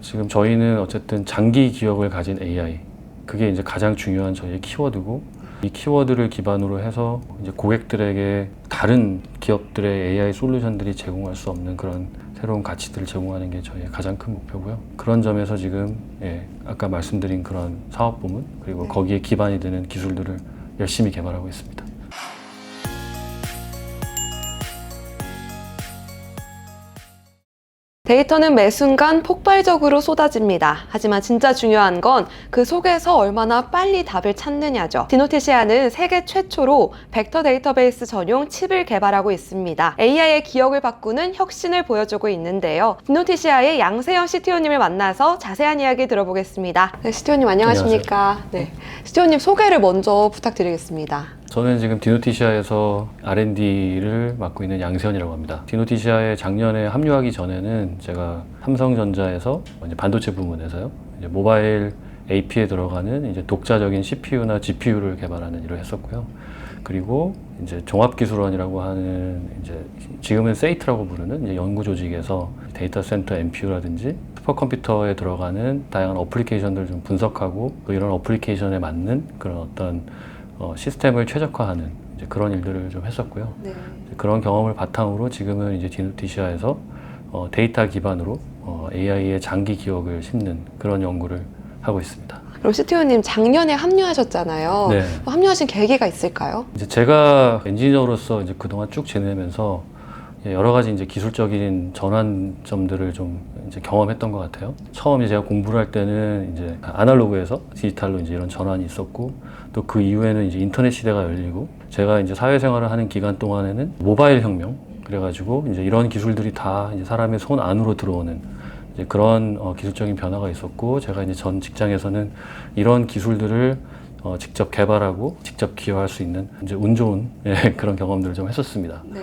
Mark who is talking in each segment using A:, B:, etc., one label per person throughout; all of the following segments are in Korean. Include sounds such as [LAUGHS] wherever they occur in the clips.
A: 지금 저희는 어쨌든 장기 기억을 가진 AI 그게 이제 가장 중요한 저희의 키워드고 이 키워드를 기반으로 해서 이제 고객들에게 다른 기업들의 AI 솔루션들이 제공할 수 없는 그런 새로운 가치들을 제공하는 게 저희의 가장 큰 목표고요. 그런 점에서 지금 예, 아까 말씀드린 그런 사업 부문 그리고
B: 네.
A: 거기에 기반이 되는 기술들을 열심히 개발하고 있습니다.
B: 데이터는 매 순간 폭발적으로 쏟아집니다. 하지만 진짜 중요한 건 그 속에서 얼마나 빨리 답을 찾느냐죠. 디노티시아는 세계 최초로 벡터 데이터베이스 전용 칩을 개발하고 있습니다. AI의 기억을 바꾸는 혁신을 보여주고 있는데요. 디노티시아의 양세형 CTO님을 만나서 자세한 이야기 들어보겠습니다. 네, CTO님 안녕하십니까? 네. CTO님 소개를 먼저 부탁드리겠습니다.
A: 저는 지금 디노티시아에서 R&D를 맡고 있는 양세현이라고 합니다. 디노티시아에 작년에 합류하기 전에는 제가 삼성전자에서 반도체 부문에서요. 모바일 AP에 들어가는 이제 독자적인 CPU나 GPU를 개발하는 일을 했었고요. 그리고 이제 종합기술원이라고 하는 이제 지금은 세이트라고 부르는 이제 연구 조직에서 데이터 센터 NPU라든지 슈퍼컴퓨터에 들어가는 다양한 어플리케이션들을 좀 분석하고 또 이런 어플리케이션에 맞는 그런 어떤 어, 시스템을 최적화하는 그런 일들을 좀 했었고요.
B: 네.
A: 그런 경험을 바탕으로 지금은 이제 디노티시아에서 어, 데이터 기반으로 어, AI의 장기 기억을 심는 그런 연구를 하고 있습니다.
B: 그럼 CTO님 작년에 합류하셨잖아요.
A: 네.
B: 합류하신 계기가 있을까요?
A: 이제 제가 엔지니어로서 이제 그동안 쭉 지내면서 여러 가지 이제 기술적인 전환점들을 좀 이제 경험했던 것 같아요. 처음 이제 제가 공부를 할 때는 이제 아날로그에서 디지털로 이제 이런 전환이 있었고 또 그 이후에는 이제 인터넷 시대가 열리고 제가 이제 사회생활을 하는 기간 동안에는 모바일 혁명 그래가지고 이제 이런 기술들이 다 이제 사람의 손 안으로 들어오는 이제 그런 어, 기술적인 변화가 있었고 제가 이제 전 직장에서는 이런 기술들을 어, 직접 개발하고 직접 기여할 수 있는 이제 운 좋은 예, [LAUGHS] 그런 경험들을 좀 했었습니다.
B: 네.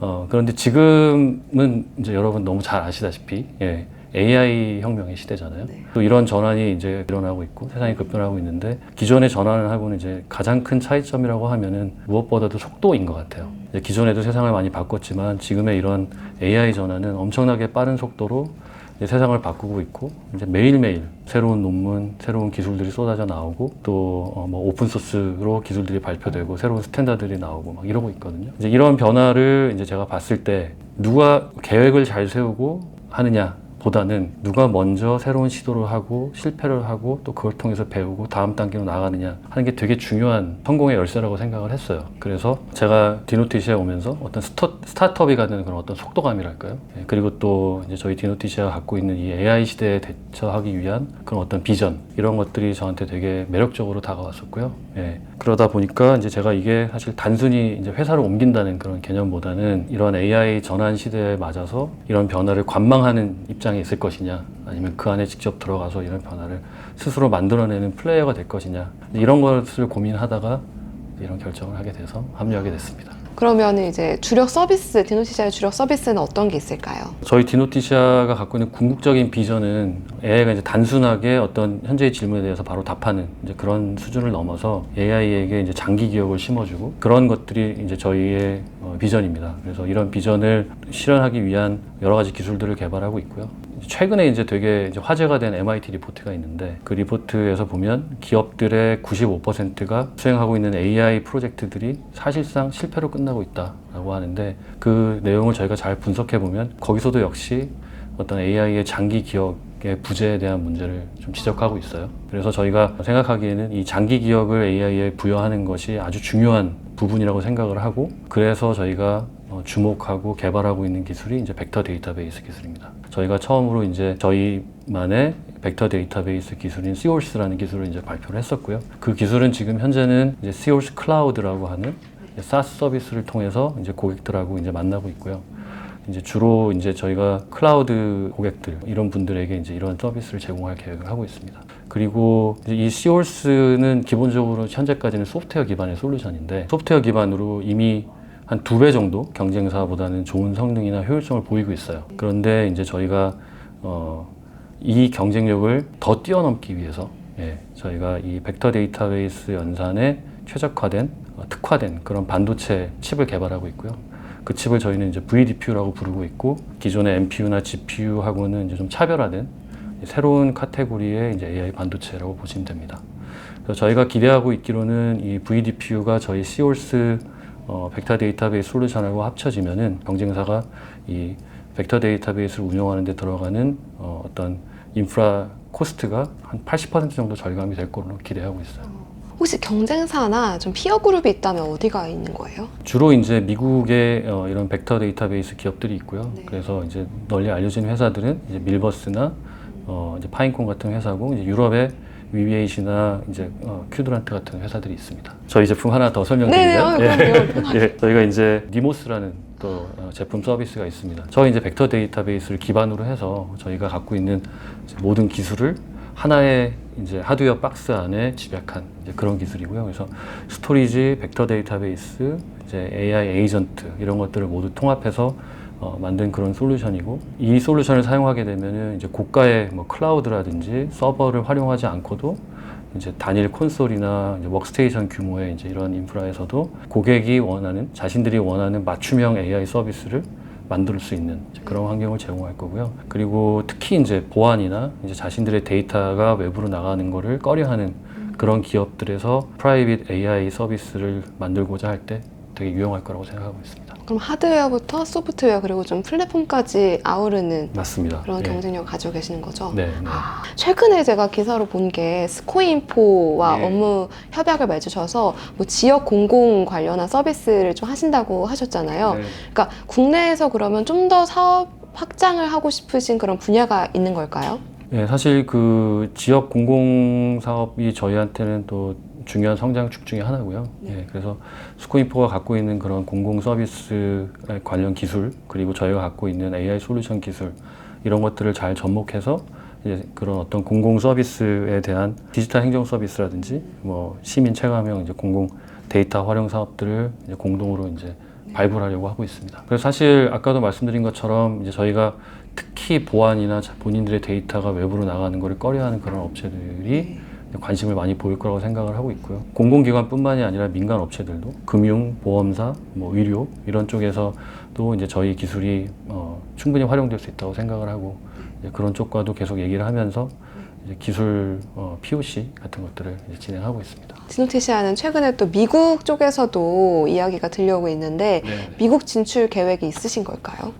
A: 어, 그런데 지금은 이제 여러분 너무 잘 아시다시피 예, AI 혁명의 시대잖아요.
B: 네.
A: 또 이런 전환이 이제 일어나고 있고 세상이 급변하고 있는데 기존의 전환을 하고는 이제 가장 큰 차이점이라고 하면은 무엇보다도 속도인 것 같아요. 이제 기존에도 세상을 많이 바꿨지만 지금의 이런 AI 전환은 엄청나게 빠른 속도로 이제 세상을 바꾸고 있고 이제 매일매일 새로운 논문, 새로운 기술들이 쏟아져 나오고 또 뭐 오픈 소스로 기술들이 발표되고 새로운 스탠다드들이 나오고 막 이러고 있거든요. 이제 이런 변화를 이제 제가 봤을 때 누가 계획을 잘 세우고 하느냐 보다는 누가 먼저 새로운 시도를 하고 실패를 하고 또 그걸 통해서 배우고 다음 단계로 나가느냐 하는 게 되게 중요한 성공의 열쇠라고 생각을 했어요. 그래서 제가 디노티시아 오면서 어떤 스터, 스타트업이 갖는 그런 어떤 속도감이랄까요? 예, 그리고 또 이제 저희 디노티시아가 갖고 있는 이 AI 시대에 대처하기 위한 그런 어떤 비전 이런 것들이 저한테 되게 매력적으로 다가왔었고요. 예, 그러다 보니까 이제 제가 이게 사실 단순히 이제 회사를 옮긴다는 그런 개념보다는 이런 AI 전환 시대에 맞아서 이런 변화를 관망하는 입장에 있을 것이냐 아니면 그 안에 직접 들어가서 이런 변화를 스스로 만들어내는 플레이어가 될 것이냐 이런 것을 고민하다가 이런 결정을 하게 돼서 합류하게 됐습니다.
B: 그러면 이제 주력 서비스, 디노티시아의 주력 서비스는 어떤 게 있을까요?
A: 저희 디노티시아가 갖고 있는 궁극적인 비전은 AI가 이제 단순하게 어떤 현재의 질문에 대해서 바로 답하는 이제 그런 수준을 넘어서 AI에게 이제 장기 기억을 심어주고 그런 것들이 이제 저희의 어, 비전입니다. 그래서 이런 비전을 실현하기 위한 여러 가지 기술들을 개발하고 있고요. 최근에 이제 되게 이제 화제가 된 MIT 리포트가 있는데 그 리포트에서 보면 기업들의 95%가 수행하고 있는 AI 프로젝트들이 사실상 실패로 끝나고 있다라고 하는데 그 내용을 저희가 잘 분석해 보면 거기서도 역시 어떤 AI의 장기 기억의 부재에 대한 문제를 좀 지적하고 있어요. 그래서 저희가 생각하기에는 이 장기 기억을 AI에 부여하는 것이 아주 중요한 부분이라고 생각을 하고 그래서 저희가 어, 주목하고 개발하고 있는 기술이 이제 벡터 데이터베이스 기술입니다. 저희가 처음으로 이제 저희만의 벡터 데이터베이스 기술인 Seors라는 기술을 이제 발표를 했었고요. 그 기술은 지금 현재는 이제 Seors 클라우드라고 하는 SaaS 서비스를 통해서 이제 고객들하고 이제 만나고 있고요. 이제 주로 이제 저희가 클라우드 고객들 이런 분들에게 이제 이런 서비스를 제공할 계획을 하고 있습니다. 그리고 이 Seors는 기본적으로 현재까지는 소프트웨어 기반의 솔루션인데 소프트웨어 기반으로 이미 한 두 배 정도 경쟁사보다는 좋은 성능이나 효율성을 보이고 있어요. 그런데 이제 저희가 어, 이 경쟁력을 더 뛰어넘기 위해서 예, 저희가 이 벡터 데이터베이스 연산에 최적화된 어, 특화된 그런 반도체 칩을 개발하고 있고요. 그 칩을 저희는 이제 VDPU라고 부르고 있고 기존의 NPU나 GPU하고는 이제 좀 차별화된 새로운 카테고리의 이제 AI 반도체라고 보시면 됩니다. 저희가 기대하고 있기로는 이 VDPU가 저희 시올스 어, 벡터 데이터베이스 솔루션하고 합쳐지면은 경쟁사가 이 벡터 데이터베이스를 운영하는 데 들어가는 어, 어떤 인프라 코스트가 한 80% 정도 절감이 될 거로 기대하고 있어요.
B: 혹시 경쟁사나 좀 피어 그룹이 있다면 어디가 있는 거예요?
A: 주로 이제 미국의 어, 이런 벡터 데이터베이스 기업들이 있고요.
B: 네.
A: 그래서 이제 널리 알려진 회사들은 이제 밀버스나 어, 이제 파인콘 같은 회사고 이제 유럽의 위비에이시나 이제 어, 큐드란트 같은 회사들이 있습니다. 저희 제품 하나 더 설명드리면
B: 네 네, 어, 그럼요. [LAUGHS]
A: 예, 저희가 이제 니모스라는 또 어, 제품 서비스가 있습니다. 저희 이제 벡터 데이터베이스를 기반으로 해서 저희가 갖고 있는 모든 기술을 하나의 이제 하드웨어 박스 안에 집약한 그런 기술이고요. 그래서 스토리지, 벡터 데이터베이스, 이제 AI 에이전트 이런 것들을 모두 통합해서 어, 만든 그런 솔루션이고 이 솔루션을 사용하게 되면은 이제 고가의 뭐 클라우드라든지 서버를 활용하지 않고도 이제 단일 콘솔이나 이제 워크스테이션 규모의 이제 이런 인프라에서도 고객이 원하는 자신들이 원하는 맞춤형 AI 서비스를 만들 수 있는 그런 환경을 제공할 거고요. 그리고 특히 이제 보안이나 이제 자신들의 데이터가 외부로 나가는 거를 꺼려하는 그런 기업들에서 프라이빗 AI 서비스를 만들고자 할 때 되게 유용할 거라고 생각하고 있습니다.
B: 그럼 하드웨어부터 소프트웨어 그리고 좀 플랫폼까지 아우르는
A: 맞습니다.
B: 그런
A: 예.
B: 경쟁력을 가지고 계시는 거죠?
A: 네, 네.
B: 아, 최근에 제가 기사로 본 게 스코인포와
A: 예.
B: 업무 협약을 맺으셔서 뭐 지역 공공 관련한 서비스를 좀 하신다고 하셨잖아요.
A: 네.
B: 그러니까 국내에서 그러면 좀 더 사업 확장을 하고 싶으신 그런 분야가 있는 걸까요?
A: 예, 사실 그 지역 공공 사업이 저희한테는 또 중요한 성장축 중에 하나고요.
B: 네.
A: 예, 그래서 스코인포가 갖고 있는 그런 공공 서비스 관련 기술 그리고 저희가 갖고 있는 AI 솔루션 기술 이런 것들을 잘 접목해서 이제 그런 어떤 공공 서비스에 대한 디지털 행정 서비스라든지 뭐 시민 체감형 이제 공공 데이터 활용 사업들을 이제 공동으로 이제 발굴하려고 하고 있습니다. 그래서 사실 아까도 말씀드린 것처럼 이제 저희가 특히 보안이나 자- 본인들의 데이터가 외부로 나가는 것을 꺼려하는 그런 업체들이 관심을 많이 보일 거라고 생각을 하고 있고요. 공공기관뿐만이 아니라 민간 업체들도 금융, 보험사, 뭐 의료 이런 쪽에서도 이제 저희 기술이 어, 충분히 활용될 수 있다고 생각을 하고 이제 그런 쪽과도 계속 얘기를 하면서 이제 기술 어, POC 같은 것들을 이제 진행하고 있습니다.
B: 디노티시아는 최근에 또 미국 쪽에서도 이야기가 들려오고 있는데 미국 진출 계획이 있으신 걸까요?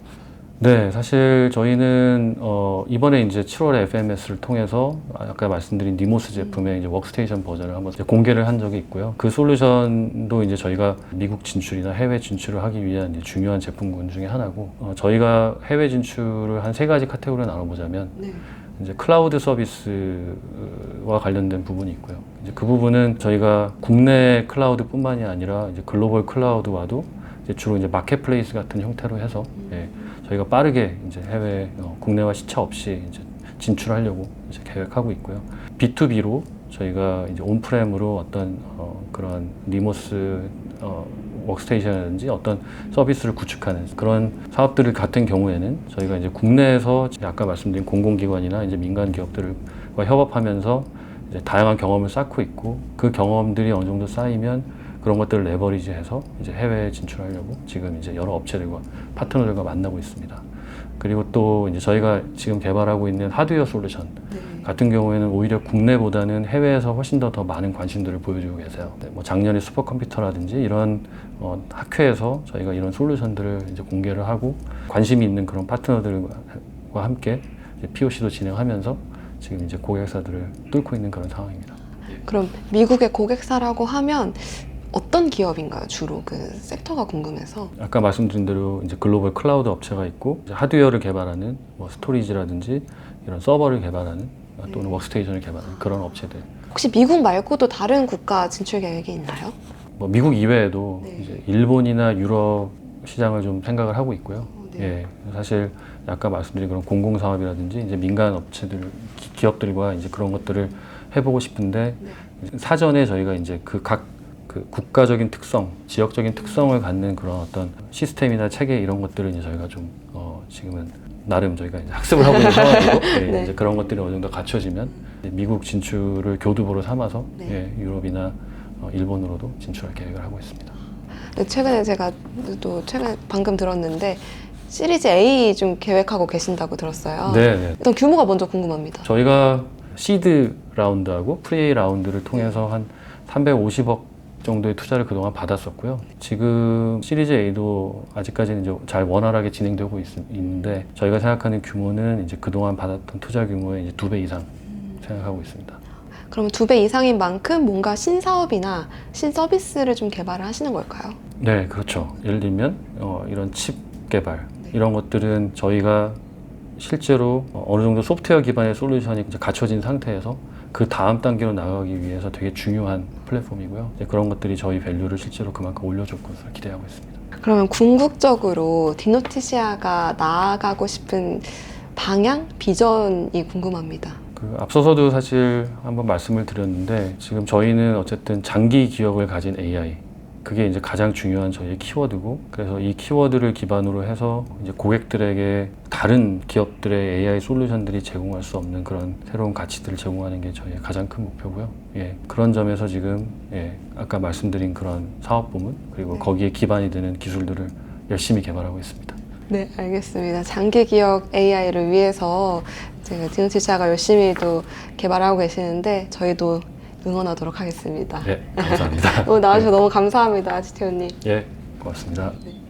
A: 네, 사실 저희는 어, 이번에 이제 7월에 FMS를 통해서 아까 말씀드린 니모스 제품의 이제 워크스테이션 버전을 한번 공개를 한 적이 있고요. 그 솔루션도 이제 저희가 미국 진출이나 해외 진출을 하기 위한 이제 중요한 제품군 중에 하나고 어, 저희가 해외 진출을 한 세 가지 카테고리로 나눠보자면
B: 네.
A: 이제 클라우드 서비스와 관련된 부분이 있고요. 이제 그 부분은 저희가 국내 클라우드뿐만이 아니라 이제 글로벌 클라우드와도 이제 주로 이제 마켓플레이스 같은 형태로 해서 예, 저희가 빠르게 이제 해외 어, 국내와 시차 없이 이제 진출하려고 이제 계획하고 있고요. B2B로 저희가 이제 온프렘으로 어떤 어, 그런 리모스 어, 워크스테이션이라든지 어떤 서비스를 구축하는 그런 사업들을 같은 경우에는 저희가 이제 국내에서 아까 말씀드린 공공기관이나 이제 민간 기업들과 협업하면서 이제 다양한 경험을 쌓고 있고 그 경험들이 어느 정도 쌓이면 그런 것들을 레버리지해서 이제 해외에 진출하려고 지금 이제 여러 업체들과 파트너들과 만나고 있습니다. 그리고 또 이제 저희가 지금 개발하고 있는 하드웨어 솔루션 같은 경우에는 오히려 국내보다는 해외에서 훨씬 더 더 많은 관심들을 보여주고 계세요. 네, 뭐 작년에 슈퍼컴퓨터라든지 이런 어, 학회에서 저희가 이런 솔루션들을 이제 공개를 하고 관심이 있는 그런 파트너들과 함께 POC도 진행하면서 지금 이제 고객사들을 뚫고 있는 그런 상황입니다.
B: 그럼 미국의 고객사라고 하면 어떤 기업인가요? 주로 그 섹터가 궁금해서.
A: 아까 말씀드린 대로 이제 글로벌 클라우드 업체가 있고 이제 하드웨어를 개발하는 뭐 스토리지라든지 이런 서버를 개발하는 어, 또는 워크스테이션을 개발하는 그런 업체들.
B: 혹시 미국 말고도 다른 국가 진출 계획이 있나요?
A: 뭐 미국 이외에도
B: 네.
A: 이제 일본이나 유럽 시장을 좀 생각을 하고 있고요.
B: 네.
A: 예, 사실 아까 말씀드린 그런 공공 사업이라든지 이제 민간 업체들 기- 기업들과 이제 그런 것들을 해보고 싶은데
B: 네.
A: 사전에 저희가 이제 그 각 그 국가적인 특성, 지역적인 특성을 갖는 그런 어떤 시스템이나 체계 이런 것들을 이제 저희가 좀 어, 지금은 나름 저희가 이제 학습을 하고 있는 상황이고 [LAUGHS] 예,
B: 네.
A: 이제 그런 것들이 어느 정도 갖춰지면 미국 진출을 교두보로 삼아서
B: 네.
A: 예, 유럽이나 어, 일본으로도 진출할 계획을 하고 있습니다.
B: 네, 최근에 제가 또 최근 방금 들었는데 시리즈 A 좀 계획하고 계신다고 들었어요.
A: 네, 네.
B: 일단 규모가 먼저 궁금합니다.
A: 저희가 시드 라운드하고 프리에이 라운드를 통해서 한 350억 정도의 투자를 그동안 받았었고요. 지금 시리즈 A도 아직까지는 이제 잘 원활하게 진행되고 있, 는데 저희가 생각하는 규모는 이제 그동안 받았던 투자 규모의 이제 두 배 이상 생각하고 있습니다.
B: 그러면 두배 이상인 만큼 뭔가 신사업이나 신서비스를 좀 개발을 하시는 걸까요?
A: 네, 그렇죠. 예를 들면 어, 이런 칩 개발 이런 것들은 저희가 실제로 어, 어느 정도 소프트웨어 기반의 솔루션이 갖춰진 상태에서 그 다음 단계로 나가기 위해서 되게 중요한 플랫폼이고요. 그런 것들이 저희 밸류를 실제로 그만큼 것을 기대하고 있습니다.
B: 그러면 궁극적으로 디노티시아가 나아가고 싶은 방향, 비전이 궁금합니다.
A: 그 앞서서도 사실 한번 말씀을 드렸는데 지금 저희는 어쨌든 장기 기억을 가진 AI 그게 이제 가장 중요한 저희의 키워드고 그래서 이 키워드를 기반으로 해서 이제 고객들에게 다른 기업들의 AI 솔루션들이 제공할 수 없는 그런 새로운 가치들을 제공하는 게 저희의 가장 큰 목표고요. 예, 그런 점에서 지금 예, 아까 말씀드린 그런 사업 부문 그리고 거기에 기반이 되는 기술들을 열심히 개발하고 있습니다.
B: 네, 알겠습니다. 장기 기억 AI를 위해서 제가 디노티시아가 열심히 또 개발하고 계시는데 저희도 응원하도록 하겠습니다.
A: 예, 감사합니다. [LAUGHS]
B: 오늘 나와주셔서 너무 감사합니다, 지태훈님.
A: 예, 고맙습니다.
B: 네.